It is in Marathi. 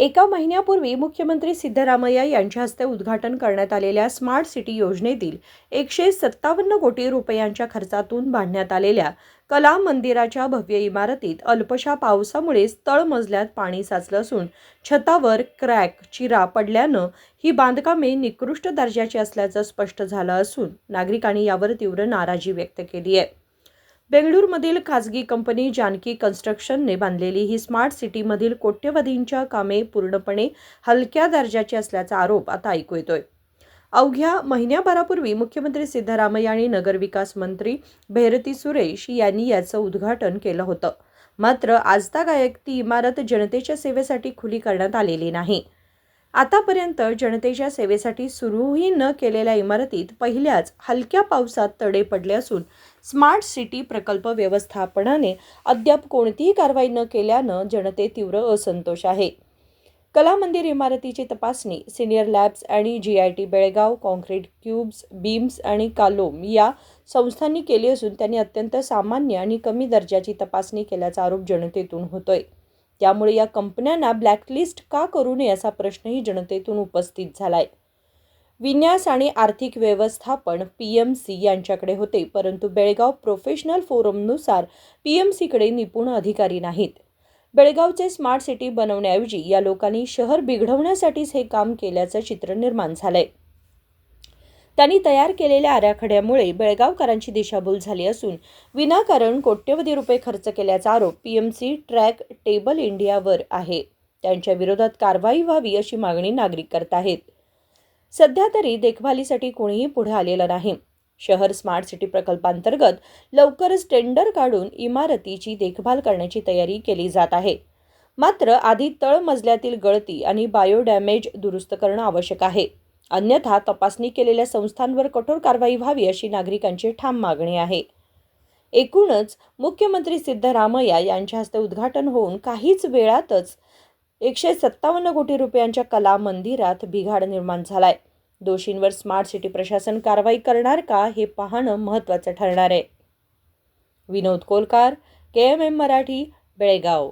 एका महिन्यापूर्वी मुख्यमंत्री सिद्धरामय्या यांच्या हस्ते उद्घाटन करण्यात आलेल्या स्मार्ट सिटी योजनेतील एकशे सत्तावन्न कोटी रुपयांच्या खर्चातून बांधण्यात आलेल्या कला मंदिराच्या भव्य इमारतीत अल्पशा पावसामुळेच तळमजल्यात पाणी साचलं असून छतावर क्रॅक चिरा पडल्यानं ही बांधकामे निकृष्ट दर्जाची असल्याचं स्पष्ट झालं असून नागरिकांनी यावर तीव्र नाराजी व्यक्त केली आहे. बेंगळूरमधील खाजगी कंपनी जानकी कन्स्ट्रक्शनने बांधलेली ही स्मार्ट सिटीमधील कोट्यवधींच्या कामे पूर्णपणे हलक्या दर्जाची असल्याचा आरोप आता ऐकू येतोय. अवघ्या महिन्याभरापूर्वी मुख्यमंत्री सिद्धरामय्या आणि नगरविकास मंत्री भैरती सुरेश यांनी याचं उद्घाटन केलं होतं. मात्र आजतागायत ती इमारत जनतेच्या सेवेसाठी खुली करण्यात आलेली नाही. आतापर्यंत जनतेच्या सेवेसाठी सुरूही न केलेल्या इमारतीत पहिल्याच हलक्या पावसात तडे पडले असून स्मार्ट सिटी प्रकल्प व्यवस्थापनाने अद्याप कोणतीही कारवाई न केल्यानं जनते तीव्र असंतोष आहे. कला मंदिर इमारतीची तपासणी सिनियर लॅब्स आणि G I T Belgaum concrete cubes beams आणि कालोम या संस्थांनी केली असून त्यांनी अत्यंत सामान्य आणि कमी दर्जाची तपासणी केल्याचा आरोप जनतेतून होतोय. त्यामुळे या कंपन्यांना ब्लॅकलिस्ट का करू नये असा प्रश्नही जनतेतून उपस्थित झालाय. विन्यास आणि आर्थिक व्यवस्थापन पी एम सी यांच्याकडे होते परंतु बेळगाव प्रोफेशनल फोरमनुसार पी एम सीकडे निपुण अधिकारी नाहीत. बेळगावचे स्मार्ट सिटी बनवण्याऐवजी या लोकांनी शहर बिघडवण्यासाठीच हे काम केल्याचं चित्र निर्माण झालंय. त्यांनी तयार केलेल्या आराखड्यामुळे बेळगावकरांची दिशाभूल झाली असून विनाकारण कोट्यवधी रुपये खर्च केल्याचा आरोप पीएमसी ट्रॅक टेबल इंडियावर आहे. त्यांच्या विरोधात कारवाई व्हावी अशी मागणी नागरिक करत आहेत. सध्या तरी देखभालीसाठी कोणीही पुढे आलेलं नाही. शहर स्मार्ट सिटी प्रकल्पांतर्गत लवकरच टेंडर काढून इमारतीची देखभाल करण्याची तयारी केली जात आहे. मात्र आधी तळमजल्यातील गळती आणि बायोडॅमेज दुरुस्त करणं आवश्यक आहे. अन्यथा तपासणी केलेल्या संस्थांवर कठोर कारवाई व्हावी अशी नागरिकांची ठाम मागणी आहे. एकूणच मुख्यमंत्री सिद्धरामय्या यांच्या हस्ते उद्घाटन होऊन काहीच वेळातच एकशे सत्तावन्न कोटी रुपयांच्या कला मंदिरात बिघाड निर्माण झालाय. दोषींवर स्मार्ट सिटी प्रशासन कारवाई करणार का हे पाहणं महत्त्वाचं ठरणार आहे. Vinod Kolkar K M M Marathi Belgaum.